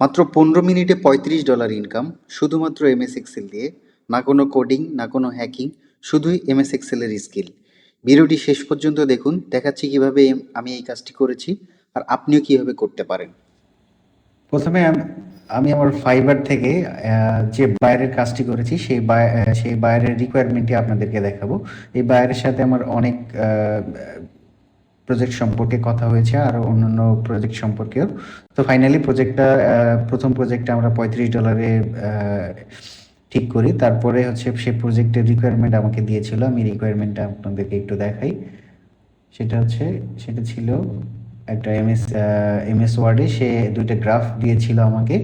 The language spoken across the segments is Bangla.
মাত্র পনেরো মিনিটে পঁয়ত্রিশ ডলার ইনকাম, শুধুমাত্র এমএস এক্সেল দিয়ে। না কোনো কোডিং না কোনো হ্যাকিং শুধুই এমএস এক্সেলের স্কিল ভিডিওটি শেষ পর্যন্ত দেখুন, দেখাচ্ছি কীভাবে আমি এই কাজটি করেছি আর আপনিও কীভাবে করতে পারেন। প্রথমে আমি আমার ফাইবার থেকে যে বাইরের কাজটি করেছি, সেই সেই বাইরের রিকোয়ারমেন্টটি আপনাদেরকে দেখাবো। এই বাইরের সাথে আমার অনেক প্রজেক্ট সম্পর্কে কথা হয়েছে আর অন্যান্য প্রজেক্ট সম্পর্কেও। তো ফাইনালি প্রজেক্টটা প্রথম প্রজেক্টটা আমরা পঁয়ত্রিশ ডলারে ঠিক করি। তারপরে হচ্ছে সেই প্রজেক্টের রিকোয়ারমেন্ট আমাকে দিয়েছিল। আমি রিকোয়ারমেন্টটা আপনাদেরকে একটু দেখাই। সেটা হচ্ছে, সেটা ছিল একটা এমএস এমএস ওয়ার্ডে সে দুইটা গ্রাফ দিয়েছিল আমাকে।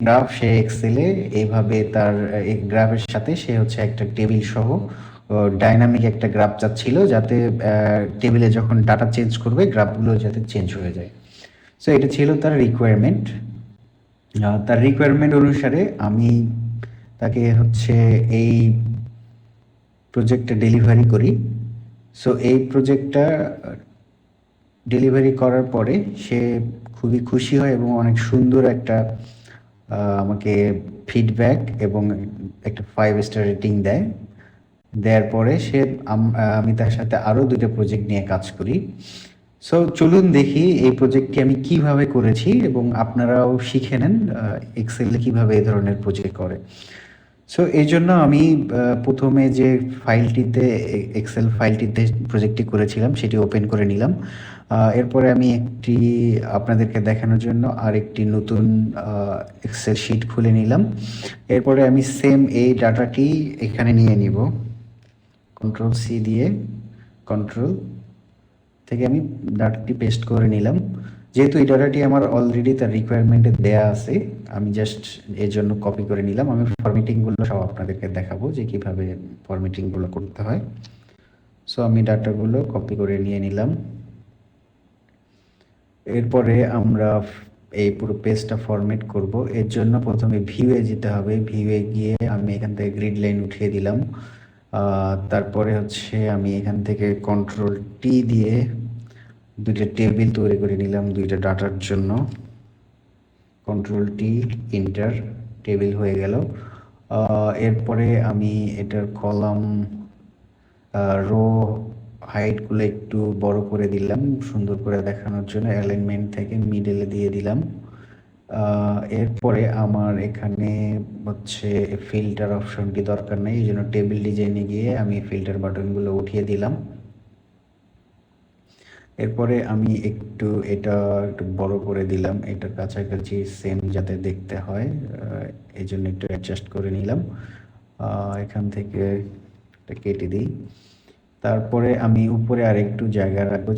গ্রাফ সে এক্সেলে এইভাবে তার গ্রাফের সাথে সে হচ্ছে একটা টেবিল সহ ডাইনামিক একটা গ্রাফ চাচ্ছিল যাতে টেবিলে যখন ডাটা চেঞ্জ করবে গ্রাফগুলো যাতে চেঞ্জ হয়ে যায়। সো এটা ছিল তার রিকোয়ারমেন্ট তার রিকোয়ারমেন্ট অনুসারে আমি তাকে হচ্ছে এই প্রজেক্টটা ডেলিভারি করি। সো এই প্রজেক্টটা ডেলিভারি করার পরে সে খুবই খুশি হয় এবং অনেক সুন্দর একটা আমাকে ফিডব্যাক এবং একটা ফাইভ স্টার রেটিং দেয়। দেওয়ার পরে সে আম- তার সাথে আরও দুটো প্রজেক্ট নিয়ে কাজ করি। সো চলুন দেখি এই প্রজেক্টটি আমি কীভাবে করেছি এবং আপনারাও শিখে নেন এক্সেলে কীভাবে এই ধরনের প্রজেক্ট করে। সো এই জন্য আমি প্রথমে যে ফাইলটিতে এক্সেল ফাইলটিতে প্রজেক্টটি করেছিলাম, সেটি ওপেন করে নিলাম। এরপরে আমি একটি আপনাদেরকে দেখানোর জন্য আরেকটি নতুন এক্সেল শিট খুলে নিলাম। এরপরে আমি সেম এই ডাটাটি এখানে নিয়ে নিব। কন্ট্রোল সি দিয়ে কন্ট্রোল থেকে আমি ডাটাটি পেস্ট করে নিলাম। যেহেতু এই ডাটাটি আমার অলরেডি তার রিকোয়ারমেন্টে দেয়া আছে, আমি জাস্ট এর জন্য কপি করে নিলাম। আমি ফরম্যাটিংগুলো সব আপনাদেরকে দেখাবো যে কীভাবে ফরম্যাটিংগুলো করতে হয়। সো আমি ডাটাগুলো কপি করে নিয়ে নিলাম। এরপরে আমরা এই পুরো পেজটা ফরম্যাট করব। এর জন্য প্রথমে ভিউয়ে যেতে হবে। ভিউয়ে গিয়ে আমি এখান থেকে গ্রিড লাইন উঠিয়ে দিলাম। তারপরে হচ্ছে আমি এখান থেকে কন্ট্রোল টি দিয়ে দুইটা টেবিল তৈরি করে নিলাম দুইটা ডাটার জন্য। কন্ট্রোল টি ইন্টার টেবিল হয়ে গেল। এরপরে আমি এটার কলাম রো হাইটগুলো একটু বড় করে দিলাম, সুন্দর করে দেখানোর জন্য অ্যালাইনমেন্ট থেকে মিডেলে দিয়ে দিলাম। এরপরে আমার এখানে হচ্ছে ফিল্টার অপশনটি দরকার নেই, এই জন্য টেবিল ডিজাইনে গিয়ে আমি ফিল্টার বাটনগুলো উঠিয়ে দিলাম। এরপরে আমি একটু এটা একটু বড় করে দিলাম, এটার কাছাকাছি সেম যাতে দেখতে হয় এই জন্য একটু অ্যাডজাস্ট করে নিলাম। এখান থেকে এটা কেটে দিই। তারপরে আমি উপরে আর একটু জায়গা রাখব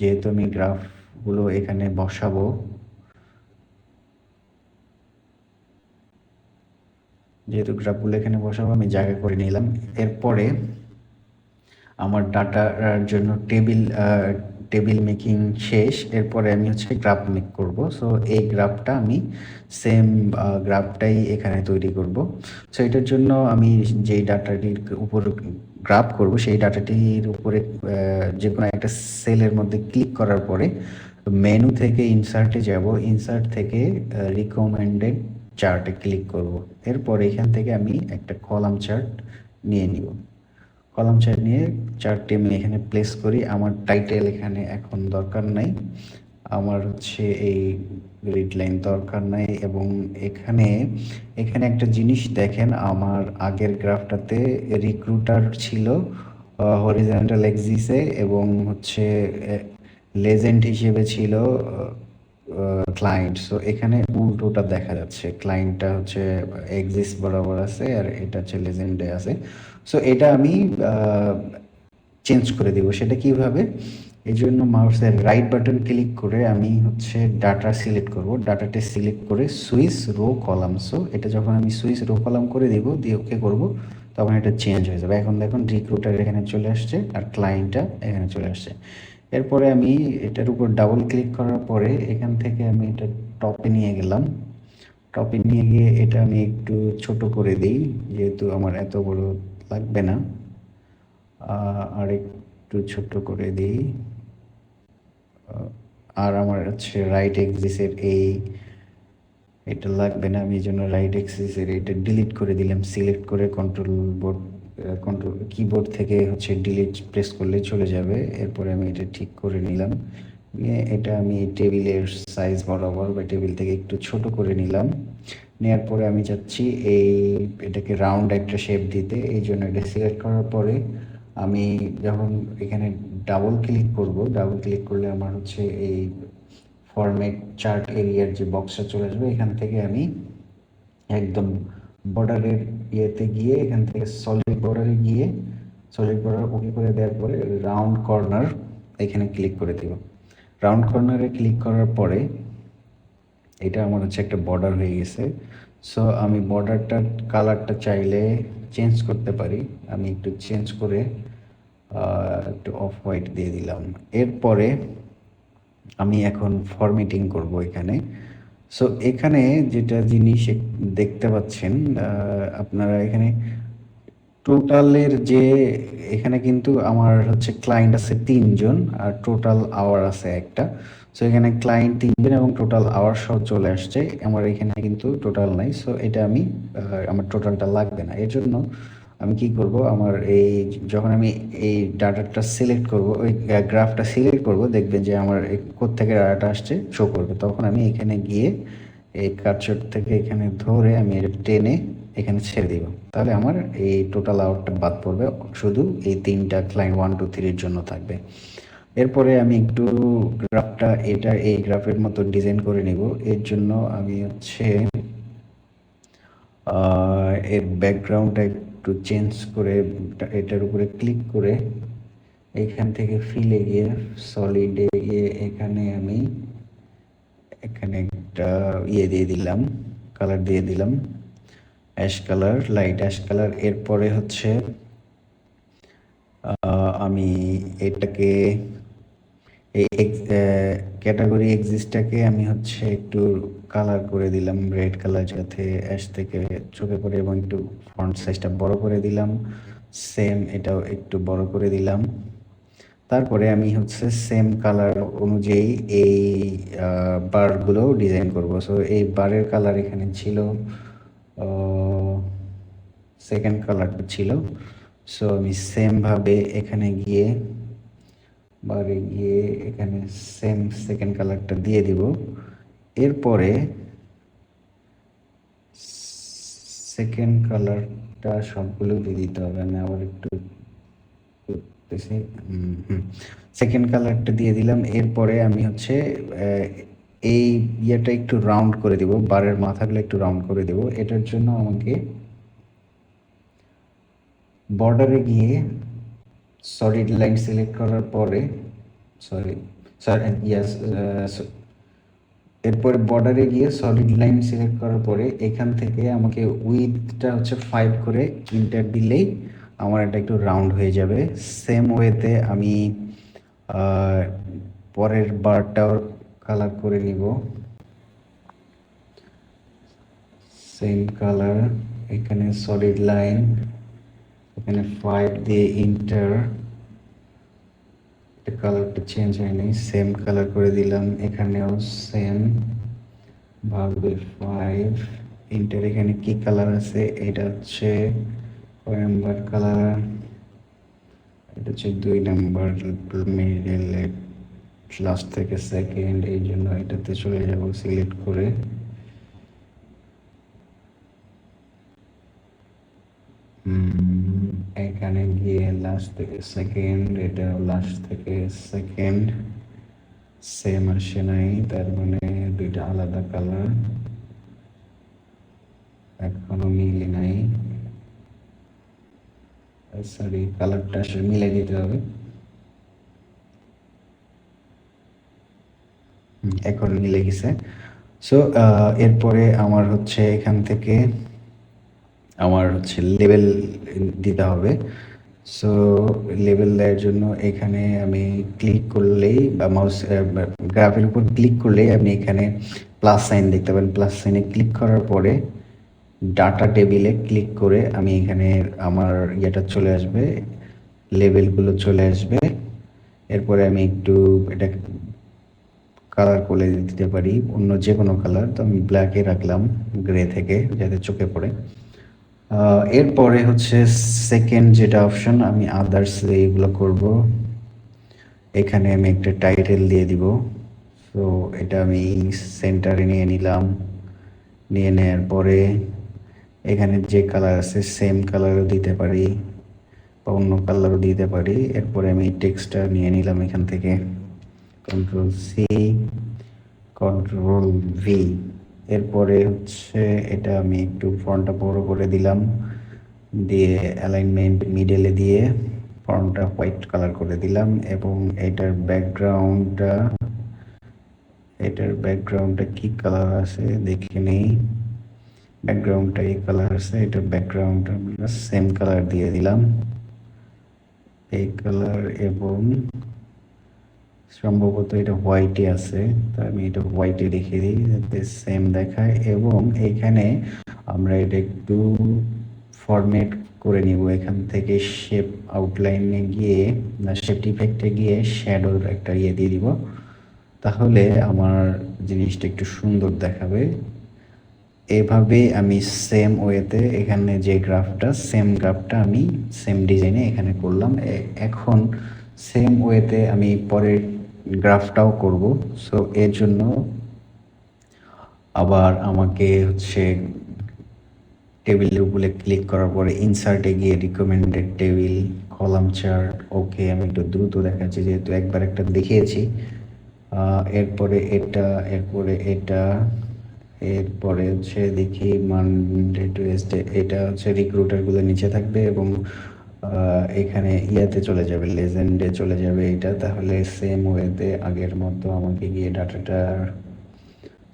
যেহেতু আমি গ্রাফগুলো এখানে বসাবো যেহেতু গ্রাফগুলো এখানে বসাবো, আমি জায়গা করে নিলাম। এরপরে আমার ডাটার জন্য টেবিল টেবিল মেকিং শেষ। এরপরে আমি হচ্ছে গ্রাফ মেক করব। সো এই গ্রাফটা আমি সেম গ্রাফটাই এখানে তৈরি করব। সো এটার জন্য আমি যেই ডাটাটির উপর গ্রাফ করব, সেই ডাটাটির উপরে যে কোনো একটা সেলের মধ্যে ক্লিক করার পরে মেনু থেকে ইনসার্টে যাব। ইনসার্ট থেকে রিকমেন্ডেড চার্টে ক্লিক করব। এরপর এখান থেকে আমি একটা কলাম চার্ট নিয়ে নিব। কলাম চার্ট নিয়ে চার্টটি আমি এখানে প্লেস করি। আমার টাইটেল এখানে এখন দরকার নাই। আমার হচ্ছে এই গ্রিড লাইন দরকার নাই এবং এখানে এখানে একটা জিনিস দেখেন, আমার আগের গ্রাফটাতে রিক্রুটার ছিল হরিজন্টাল এক্সিসে এবং হচ্ছে লেজেন্ড হিসেবে ছিল ক্লায়েন্ট সো এখানে উল্টোটা দেখা যাচ্ছে। ক্লায়েন্টটা হচ্ছে এক্সিস বরাবর আছে আর এটা হচ্ছে লেজেন্ডে আছে। সো এটা আমি চেঞ্জ করে দিব। সেটা কীভাবে? এই জন্য মাউসের রাইট বাটন ক্লিক করে আমি হচ্ছে ডাটা সিলেক্ট করব। ডাটাটা সিলেক্ট করে সুইচ রো কলাম সো এটা যখন আমি সুইচ রো কলাম করে দিব, দিয়ে ওকে করব, তখন এটা চেঞ্জ হয়ে যাবে। এখন দেখুন রিক্রুটার এখানে চলে আসছে আর ক্লায়েন্টটা এখানে চলে আসছে। এরপরে আমি এটার উপর ডাবল ক্লিক করার পরে এখান থেকে আমি এটা টপে নিয়ে গেলাম। টপে নিয়ে গিয়ে এটা আমি একটু ছোট করে দিই, যেহেতু আমার এত বড় লাগবে না। আর একটু ছোট করে দিই। আর আমার হচ্ছে রাইট এক্সিসের এই এটা লাগবে না, আমি এই জন্য রাইট এক্সিসের এটা ডিলিট করে দিলাম সিলেক্ট করে কন্ট্রোল বোর্ড কন্ট্রোল কিবোর্ড থেকে হচ্ছে ডিলিট প্রেস করলে চলে যাবে। এরপরে আমি এটা ঠিক করে নিলাম। নিয়ে এটা আমি টেবিলের সাইজ বরাবর বা টেবিল থেকে একটু ছোট করে নিলাম। নেওয়ার পরে আমি চাচ্ছি এই এটাকে রাউন্ড একটা শেপ দিতে। এই জন্য এটা সিলেক্ট করার পরে আমি যখন এখানে ডাবল ক্লিক করব ডাবল ক্লিক করলে আমার হচ্ছে এই ফরম্যাট চার্ট এরিয়ার যে বক্সটা চলে আসবে, এখান থেকে আমি একদম বর্ডারের ইয়েতে গিয়ে এখান থেকে সলিড বর্ডারে গিয়ে সলিড বর্ডার ওকে করে দেওয়ার পরে রাউন্ড কর্নার এখানে ক্লিক করে দেব। রাউন্ড কর্নারে ক্লিক করার পরে এটা আমার হচ্ছে একটা বর্ডার হয়ে গেছে। সো আমি বর্ডারটার কালারটা চাইলে চেঞ্জ করতে পারি। আমি একটু চেঞ্জ করে একটু অফ হোয়াইট দিয়ে দিলাম। এরপরে আমি এখন ফরম্যাটিং করব এখানে। সো এখানে যেটা জিনিস দেখতে পাচ্ছেন আপনারা এখানে টোটালের যে, এখানে কিন্তু আমার হচ্ছে ক্লায়েন্ট আছে তিনজন, আর টোটাল আওয়ার আছে একটা। সো এখানে ক্লায়েন্ট তিনজন এবং টোটাল আওয়ার সহ চলে আসছে। আমার এখানে কিন্তু টোটাল নাই। সো এটা আমি আমার টোটালটা লাগবে না। এর জন্য আমি কি করব? আমার এই যখন আমি এই ডাটাটা সিলেক্ট করব, ওই গ্রাফটা সিলেক্ট করব, দেখবেন যে আমার কোত্থেকে ডাটাটা আসছে শো করবে। তখন আমি এখানে গিয়ে এই কাটশট থেকে এখানে ধরে আমি টেনে এখানে ছেড়ে দিব। তাহলে আমার এই টোটাল আউটটা বাদ পড়বে। শুধু এই তিনটা ক্লায়েন্ট ওয়ান টু থ্রির জন্য থাকবে। এরপরে আমি একটু গ্রাফটা এটা এই গ্রাফের মতো ডিজাইন করে নিব। এর জন্য আমি হচ্ছে এর ব্যাকগ্রাউন্ডটা একটু চেঞ্জ করে, এটার উপরে ক্লিক করে, এখান থেকে ফিলে গিয়ে সলিডে গিয়ে এখানে আমি এখানে একটা ইয়ে দিয়ে দিলাম কালার দিয়ে দিলাম ash colour light ash colour এরপরে হচ্ছে আমি এটাকে এই ক্যাটাগরি এক্সিস্টটাকে আমি হচ্ছে একটু কালার করে দিলাম রেড কালার যাতে অ্যাশ থেকে চোখে পড়ে এবং একটু ফন্ট সাইজটা বড় করে দিলাম। সেম এটাও একটু বড় করে দিলাম। তারপরে আমি হচ্ছে সেম কালার অনুযায়ী এই বারগুলো ডিজাইন করব। সো এই বারের কালার এখানে ছিল সেকেন্ড কালারটা ছিল। সো আমি সেমভাবে এখানে গিয়ে বারে গিয়ে এখানে সেম সেকেন্ড কালারটা দিয়ে দিব। এরপরে সেকেন্ড কালারটা সবগুলো দিয়ে দিতে হবে। আমি আবার একটু করতেছি। সেকেন্ড কালারটা দিয়ে দিলাম। এরপরে আমি হচ্ছে এই ইয়েটা একটু রাউন্ড করে দিব। বারের মাথাগুলো একটু রাউন্ড করে দেব। এটার জন্য আমাকে বর্ডারে গিয়ে সলিড লাইন সিলেক্ট করার পরে সরি সরি ইয়াস এরপরে বর্ডারে গিয়ে সলিড লাইন সিলেক্ট করার পরে, এখান থেকে আমাকে উইথটা হচ্ছে ফাইভ করে ইন্টার দিলেই আমার এটা একটু রাউন্ড হয়ে যাবে। সেম ওয়েতে আমি পরের বারটাও কালার করে নিব। সেম কালার এখানে সলিড লাইন এখানে ফাইভ দিয়ে ইন্টার কালারটা চেঞ্জ হয়নি সেম কালার করে দিলাম এখানেও সেম ভাবে ফাইভ ইন্টার এখানে কি কালার আছে? এটা হচ্ছে কয় নাম্বার কালার এটা হচ্ছে দুই নাম্বার মিডল লাস্ট থেকে সেকেন্ড এই জন্য এটাতে চলে যাব সিলেক্ট করে। হুম, লাস্ট থেকে সেকেন্ড এটা লাস্ট থেকে সেকেন্ড সেম আসে নাই, তার মানে দুইটা আলাদা কালার এখনও মিলে নাই। সরি কালারটা আসলে মিলে দিতে হবে। এখন মিলে গেছে। সো এরপরে আমার হচ্ছে এখান থেকে আমার হচ্ছে লেভেল দিতে হবে। সো লেভেল দেওয়ার জন্য এখানে আমি ক্লিক করলেই বা মাউস গ্রাফের উপর ক্লিক করলেই আপনি এখানে প্লাস সাইন দেখতে পাবেন প্লাস সাইনে ক্লিক করার পরে ডাটা টেবিলে ক্লিক করে আমি এখানে আমার ইয়েটা চলে আসবে লেভেলগুলো চলে আসবে। এরপরে আমি একটু এটা কালার করে দিতে পারি, অন্য যে কোনো কালার তো আমি ব্ল্যাকে রাখলাম গ্রে থেকে, যাতে চোখে পড়ে। এরপরে হচ্ছে সেকেন্ড যেটা অপশন আমি আদার্স এইগুলো করব। এখানে আমি একটা টাইটেল দিয়ে দিব। সো এটা আমি সেন্টারে নিয়ে নিলাম। নিয়ে নেওয়ার পরে এখানে যে কালার আছে সেম কালারও দিতে পারি বা অন্য কালারও দিতে পারি। এরপরে আমি টেক্সটটা নিয়ে নিলাম এখান থেকে। কন্ট্রোল সি কন্ট্রোল ভি এরপরে হচ্ছে এটা আমি একটু ফন্টটা বড় করে দিলাম। দিয়ে অ্যালাইনমেন্ট মিডলে দিয়ে ফন্টটা হোয়াইট কালার করে দিলাম এবং এটার ব্যাকগ্রাউন্ডটা এটার ব্যাকগ্রাউন্ডটা কি কালার আছে দেখে নেই। ব্যাকগ্রাউন্ডটা এই কালার আছে, এটার ব্যাকগ্রাউন্ডটা আমরা সেম কালার দিয়ে দিলাম। এই কালার এবং সম্ভবত এটা হোয়াইটে আছে। তো আমি এটা হোয়াইটে রেখে দিই, যাতে সেম দেখায়। এবং এখানে আমরা এটা একটু ফরম্যাট করে নিব। এখান থেকে শেপ আউটলাইনে গিয়ে, না শেপ ইফেক্টে গিয়ে শ্যাডোর একটা ইয়ে দিয়ে দিব। তাহলে আমার জিনিসটা একটু সুন্দর দেখাবে। এভাবে আমি সেম ওয়েতে এখানে যে গ্রাফটা সেম গ্রাফটা আমি সেম ডিজাইনে এখানে করলাম। এখন সেম ওয়েতে আমি পরের গ্রাফটাও করব। সো এর জন্য আবার আমাকে হচ্ছে টেবিলের উপরে ক্লিক করার পরে ইনসার্টে গিয়ে recommended table column chart okay আমি একটু দ্রুত দেখাচ্ছি যেহেতু একবার একটা দেখিয়েছি। এরপরে এটা এরপরে এটা, এরপরে হচ্ছে দেখি মানডে টুয়েসডে এটা হচ্ছে রিক্রুটারগুলো নিচে থাকবে এবং এখানে ইয়াতে চলে যাবে, লেজেন্ডে চলে যাবে এটা। তাহলে সেম ওয়েতে আগের মতো আমাকে গিয়ে ডাটাটা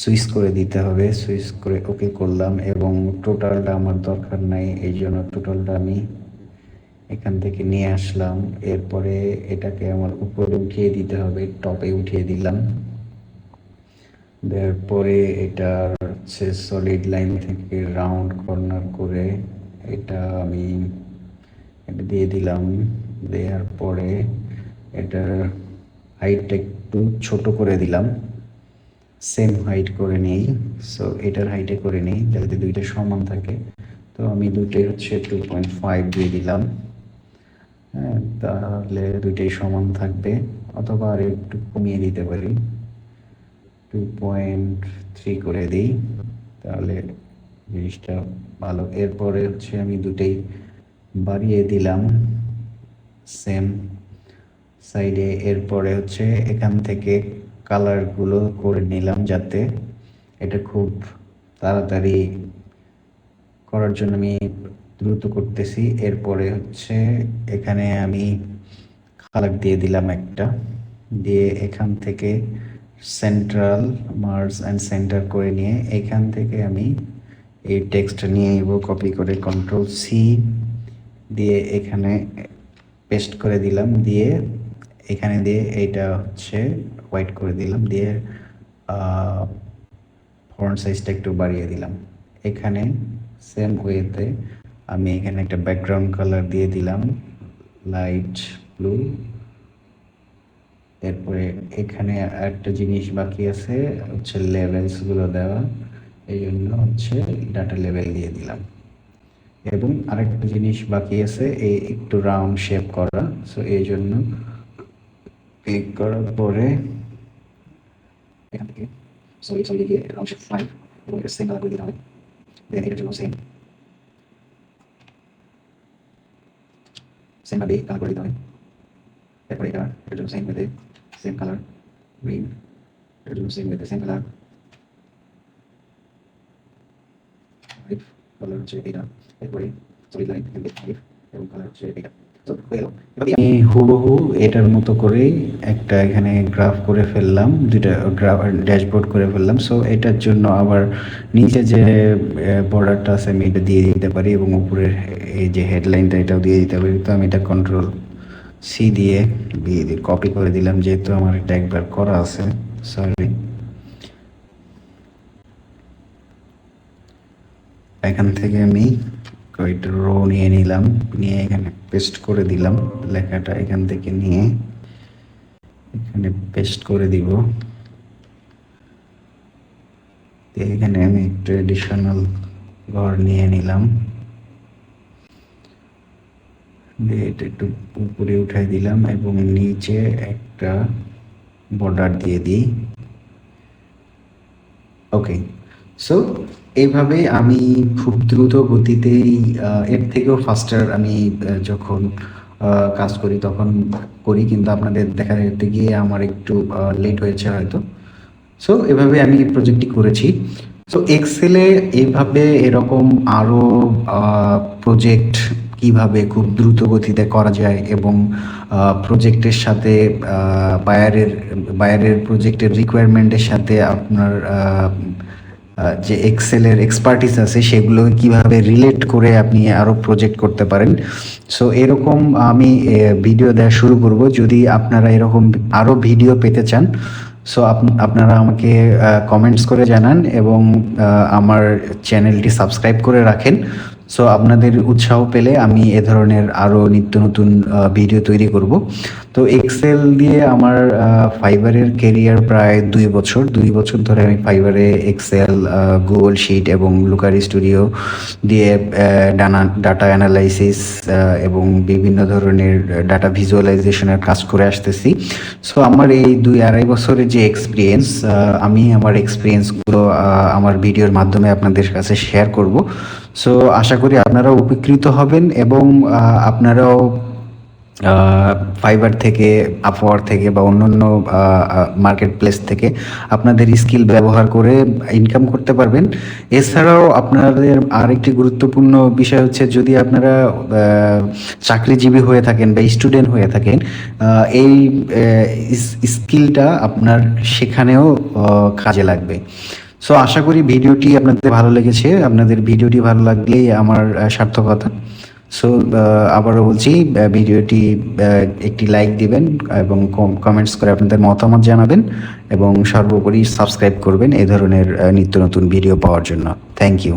সুইচ করে দিতে হবে। সুইচ করে ওকে করলাম এবং টোটালটা আমার দরকার নাই, এই জন্য টোটালটা আমি এখান থেকে নিয়ে আসলাম। এরপরে এটাকে আমার উপরে উঠিয়ে দিতে হবে, টপে উঠিয়ে দিলাম। দেওয়ার পরে এটা হচ্ছে সলিড লাইন থেকে রাউন্ড কর্নার করে এটা আমি এটা দিয়ে দিলাম। দেওয়ার পরে এটার হাইটটা একটু ছোট করে দিলাম। সেম হাইট করে নেই। সো এটার হাইটে করে নেই, যাতে দুইটা সমান থাকে। তো আমি দুইটাই হচ্ছে টু পয়েন্ট ফাইভ দিয়ে দিলাম। হ্যাঁ তাহলে দুইটাই সমান থাকবে। অথবা আর একটু কমিয়ে দিতে পারি। টু পয়েন্ট থ্রি করে দিই। তাহলে জিনিসটা ভালো। এরপরে হচ্ছে আমি দুটেই বাড়িয়ে দিলাম। সেম সাইডে এরপরে হচ্ছে এখান থেকে কালারগুলো করে নিলাম যাতে এটা খুব তাড়াতাড়ি করার জন্য আমি দ্রুত করতেছি। এরপরে হচ্ছে এখানে আমি কালার দিয়ে দিলাম একটা। দিয়ে এখান থেকে সেন্ট্রাল মার্স অ্যান্ড সেন্টার করে নিয়ে এখান থেকে আমি এই টেক্সট নিয়ে নিব। কপি করে কন্ট্রোল সি দিয়ে এখানে পেস্ট করে দিলাম, দিয়ে এখানে দিয়ে এইটা হচ্ছে হোয়াইট করে দিলাম, দিয়ে ফন্ট সাইজটা একটু বাড়িয়ে দিলাম। এখানে সেম ওয়েতে আমি এখানে একটা ব্যাকগ্রাউন্ড কালার দিয়ে দিলাম লাইট ব্লু এরপরে এখানে একটা জিনিস বাকি আছে, হচ্ছে লেভেলসগুলো দেওয়া। এই জন্য হচ্ছে ডাটা লেভেল দিয়ে দিলাম। এবং আরেকটা জিনিস বাকি আছে, এই একটু রাউন্ড শেপ করা। সো এই জন্য ক্লিক করার পরে এখান থেকে রাউন্ড শেপ ফাইভ এবং এটা সেম করে দিতে হবে দেন এটার জন্য সেম সেম ভাবে কালার করে দিতে হবে এটা, এটার জন্য সেম ওয়েতে সেম কালার গ্রিন এটার জন্য same same colour five colour হচ্ছে এটা। এরপরে সলিড লাইন এবং কালার হচ্ছে এবার আমি হুবহু এটার মতো করেই একটা এখানে গ্রাফ করে ফেললাম দুইটা গ্রাফ ড্যাশবোর্ড করে ফেললাম। সো এটার জন্য আবার নিচে যে বর্ডারটা আছে আমি এটা দিয়ে দিতে পারি এবং উপরের এই যে হেডলাইনটা এটাও দিয়ে দিতে পারি। তো আমি এটা কন্ট্রোল সি দিয়ে দিয়ে কপি করে দিলাম যেহেতু আমার এটা একবার করা আছে। সরি এখান থেকে আমি কয়েকটা রো নিয়ে নিলাম, নিয়ে এখানে পেস্ট করে দিলাম। লেখাটা এখান থেকে নিয়ে এখানে পেস্ট করে দিব। এখানে আমি ট্রেডিশনাল ঘর নিয়ে নিলাম। এটা একটু উপরে উঠাই দিলাম এবং নিচে একটা বর্ডার দিয়ে দিই। ওকে সো এইভাবে আমি খুব দ্রুত গতিতেই এর থেকেও ফাস্টার আমি যখন কাজ করি তখন করি, কিন্তু আপনাদের দেখা যেতে গিয়ে আমার একটু লেট হয়েছে হয়তো। সো এভাবে আমি প্রজেক্টটি করেছি। সো এক্সেলে এইভাবে এরকম আরও প্রজেক্ট কীভাবে খুব দ্রুত গতিতে করা যায় এবং প্রজেক্টের সাথে বায়ারের বায়ারের প্রজেক্টের রিকোয়ারমেন্টের সাথে আপনার যে এক্সেলের এক্সপার্টিস আছে, সেগুলো কীভাবে রিলেট করে আপনি আরও প্রজেক্ট করতে পারেন। সো এরকম আমি ভিডিও দেওয়া শুরু করব। যদি আপনারা এরকম আরও ভিডিও পেতে চান সো আপনারা আমাকে কমেন্টস করে জানান এবং আমার চ্যানেলটি সাবস্ক্রাইব করে রাখেন। সো আপনাদের উৎসাহ পেলে আমি এ ধরনের আরও নিত্য নতুন ভিডিও তৈরি করব। তো এক্সেল দিয়ে আমার ফাইবারের কেরিয়ার প্রায় দুই বছর। দুই বছর ধরে আমি ফাইবারে এক্সেল গুগল শিট এবং লুকারি স্টুডিও দিয়ে ডানা ডাটা অ্যানালাইসিস এবং বিভিন্ন ধরনের ডাটা ভিজুয়ালাইজেশনের কাজ করে আসতেছি। সো আমার এই দুই আড়াই বছরের যে এক্সপিরিয়েন্স আমি আমার এক্সপিরিয়েন্সগুলো আমার ভিডিওর মাধ্যমে আপনাদের কাছে শেয়ার করব। সো আশা করি আপনারাও উপকৃত হবেন এবং আপনারাও ফাইবার থেকে আপওয়ার থেকে বা অন্যান্য মার্কেট প্লেস থেকে আপনাদের স্কিল ব্যবহার করে ইনকাম করতে পারবেন। এছাড়াও আপনাদের আরেকটি গুরুত্বপূর্ণ বিষয় হচ্ছে যদি আপনারা চাকরিজীবী হয়ে থাকেন বা স্টুডেন্ট হয়ে থাকেন এই স্কিলটা আপনার সেখানেও কাজে লাগবে। সো আশা করি ভিডিওটি আপনাদের ভালো লেগেছে। আপনাদের ভিডিওটি ভালো লাগলেই আমার সার্থকতা। সো আবারও বলছি ভিডিওটি একটি লাইক দিবেন এবং কমেন্টস করে আপনাদের মতামত জানাবেন এবং সর্বোপরি সাবস্ক্রাইব করবেন এই ধরনের নিত্য নতুন ভিডিও পাওয়ার জন্য। Thank you